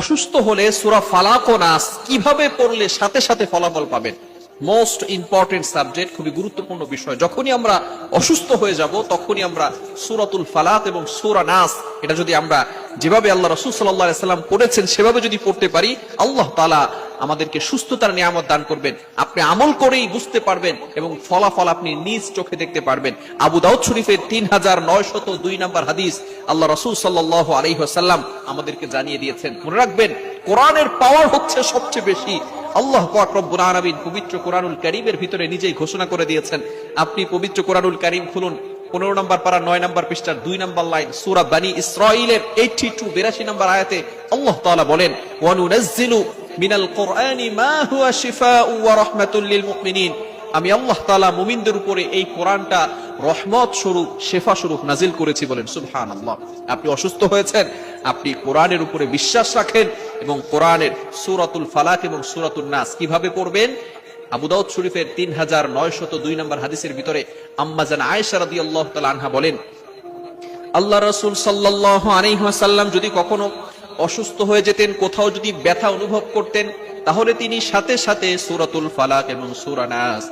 অসুস্থ হলে সুরা ফালাক ও নাস কীভাবে পড়লে সাথে সাথে ফলাফল পাবেন? মোস্ট ইম্পর্টেন্ট সাবজেক্ট খুবই গুরুত্বপূর্ণ বিষয়। যখনই আমরা অসুস্থ হয়ে যাব, তখনই আমরা সুরাতুল ফালাত এবং সুরা নাস, এটা যদি আমরা যেভাবে আল্লাহ রসুল সাল্লাহ সাল্লাম পড়েছেন সেভাবে যদি পড়তে পারি, আল্লাহ তালা আমাদেরকে সুস্থতার নিয়ামত দান করবেন। আপনি আমল করেই বুঝতে পারবেন এবং ফলাফল আপনি নিজ চোখে দেখতে পারবেন। আবু দাউদ শরীফের তিন হাজার নয় শত দুই নম্বর হাদিস আল্লাহ রসুল সাল্লাহ আলহিহাসাল্লাম আমাদেরকে জানিয়ে দিয়েছেন। মনে রাখবেন, কোরআনের পাওয়ার হচ্ছে সবচেয়ে বেশি। আল্লাহ পাক পবিত্র কোরআনুল কারীমের ভিতরে নিজেই ঘোষণা করে দিয়েছেন, আপনি পবিত্র কোরআনুল কারীম খুলুন। পনেরো নম্বর পারা নয় নম্বর পৃষ্ঠার দুই নম্বর লাইন, সুরা বানি ইসরাইলের এইটি টু বিরাশি নম্বর আয়াতে আল্লাহ তাআলা বলেন আমি আল্লাহ মুমিনদের উপরে এই কোরআনটা রহমত স্বরূপ, শেফা স্বরূপ নাজিল করেছি বলেন, সুবহানাল্লাহ। আপনি অসুস্থ হয়েছেন, আপনি কোরআনের উপরে বিশ্বাস রাখেন এবং কোরআনের সূরাতুল ফালাক এবং সূরাতুন নাস কীভাবে পড়বেন? আবু দাউদ শরীফের তিন হাজার নয়শত দুই নম্বর হাদিসের ভিতরে আম্মাজান আয়েশা রাদিয়াল্লাহু তাআলা আনহা বলেন, আল্লাহ রসুল সাল্লাহ আলাইহাল্লাম যদি কখনো অসুস্থ হয়ে যেতেন, কোথাও যদি ব্যথা অনুভব করতেন, তাহলে তিনি সাথে সাথে সুরাতুল ফালাক এবং সুরা নাস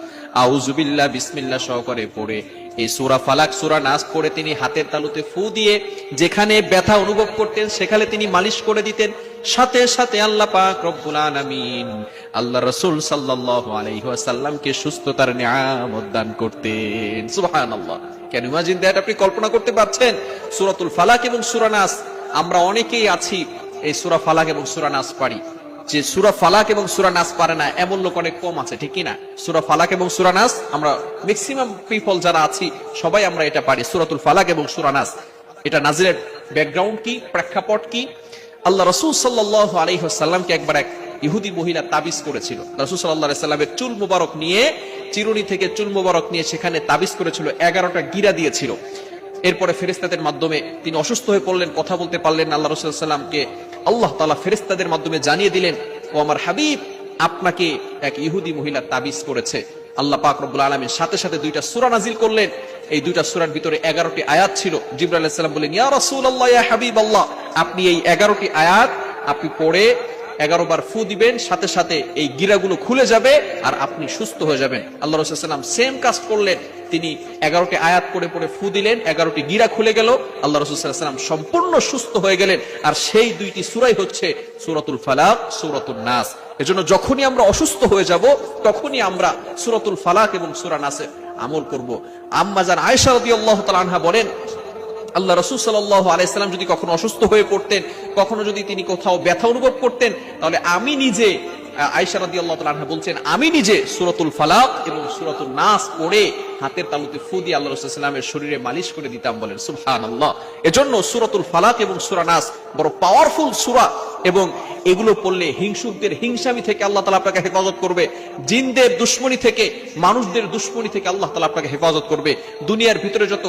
আউজুবিল্লাহ বিসমিল্লাহ সহকারে পড়ে। এই সুরা ফালাক, সুরা নাস পড়ে তিনি হাতের তালুতে ফু দিয়ে যেখানে ব্যথা অনুভব করতেন, সেখানে তিনি মালিশ করে দিতেন। সাথে সাথে আল্লাহ পাক রব্বুল আলামিন আল্লাহ রাসূল সাল্লাল্লাহু আলাইহি ওয়াসাল্লামকে সুস্থতার নিয়ামত দান করতেন। সুবহানাল্লাহ। ক্যান ইমাজিন দ্যাট আপনি কল্পনা করতে পারছেন? সূরাতুল ফালাক এবং সূরা নাস, আমরা অনেকেই আছি, এই সূরা ফালাক এবং সূরা নাস পারি। যে সূরা ফালাক এবং সূরা নাস পারে না, এমন লোক অনেক কম আছে, ঠিক না সূরা ফালাক এবং সূরা নাস, আমরা ম্যাক্সিমাম পিপল যারা আছি, সবাই আমরা এটা পারি, সূরাতুল ফালাক এবং সূরা নাস। এটা নাজিরের ব্যাকগ্রাউন্ড কি, প্রেক্ষাপট কি? আল্লাহ রসুল সাল্লাহ আলহিহাসাল্লামকে একবার এক ইহুদি মহিলা তাবিজ করেছিল। রসুল সাল্লাহ সাল্লামের চুল মুবারক নিয়ে, চিরুনি থেকে চুল মুবারক নিয়ে সেখানে তাবিজ করেছিল, এগারোটা গিরা দিয়েছিল। এরপরে ফেরিস্তাদের মাধ্যমে তিনি অসুস্থ হয়ে পড়লেন, কথা বলতে পারলেন আল্লাহ রসুল সাল্লামকে আল্লাহ তালা ফেরিস্তাদের মাধ্যমে জানিয়ে দিলেন, ও আমার হাবিব, আপনাকে এক ইহুদি মহিলা তাবিজ করেছে। আল্লাহ পাক রব্বুল আলমীর সাথে সাথে দুইটা সুরা নাজিল করলেন। এই দুইটা সুরার ভিতরে এগারোটি আয়াত ছিল। জিবরা আলাইসাল্লাম বললেন, ইয়া রাসূল আল্লাহ হাবিব আল্লাহ আপনি এই এগারোটি আয়াত আপনি পড়ে এগারো বার ফু দিবেন, সাথে সাথে এই গিরাগুলো খুলে যাবে আর আপনি সুস্থ হয়ে যাবেন। আল্লাহ রসুলাম সেম কাজ করলেন। তিনি এগারোটি আয়াত পড়ে পড়ে ফু দিলেন, এগারোটি গিরা খুলে গেল। আল্লাহ রসুলাম সম্পূর্ণ সুস্থ হয়ে গেলেন। আর সেই দুইটি সুরাই হচ্ছে সুরাতুল ফালাক সুরাতুল নাস। এজন্য যখনই আমরা অসুস্থ হয়ে যাব, তখনই আমরা সুরাতুল ফালাক এবং সুরা নাসে আমল করব। আম্মাজান আয়েশা রাদিয়াল্লাহু তাআলা আনহা বলেন আল্লাহ রসুল সাল্লাহ আলাইসাল্লাম যদি কখনো অসুস্থ হয়ে পড়তেন, কখনো যদি তিনি কোথাও ব্যথা অনুভব করতেন, তাহলে আমি নিজে আল্লাহ বলছেন, আমি নিজে সুরতুল ফালাক এবং সুরতুল নাস পড়ে হাতের তালুতে ফু দিয়ে আল্লাহ রসুলামের শরীরে মালিশ করে দিতাম বলেন সুবহান আল্লাহ এজন্য সুরতুল ফালাক এবং বড় পাওয়ারফুল সুরা এবং এগুলো পড়লে হিংসুকদের হিংসামি থেকে আল্লাহ তালা আপনাকে হেফাজত করবে, জিনদের দুশ্মনী থেকে, মানুষদের দুশ্মনী থেকে আল্লাহ তালা আপনাকে হেফাজত করবে। দুনিয়ার ভিতরে যত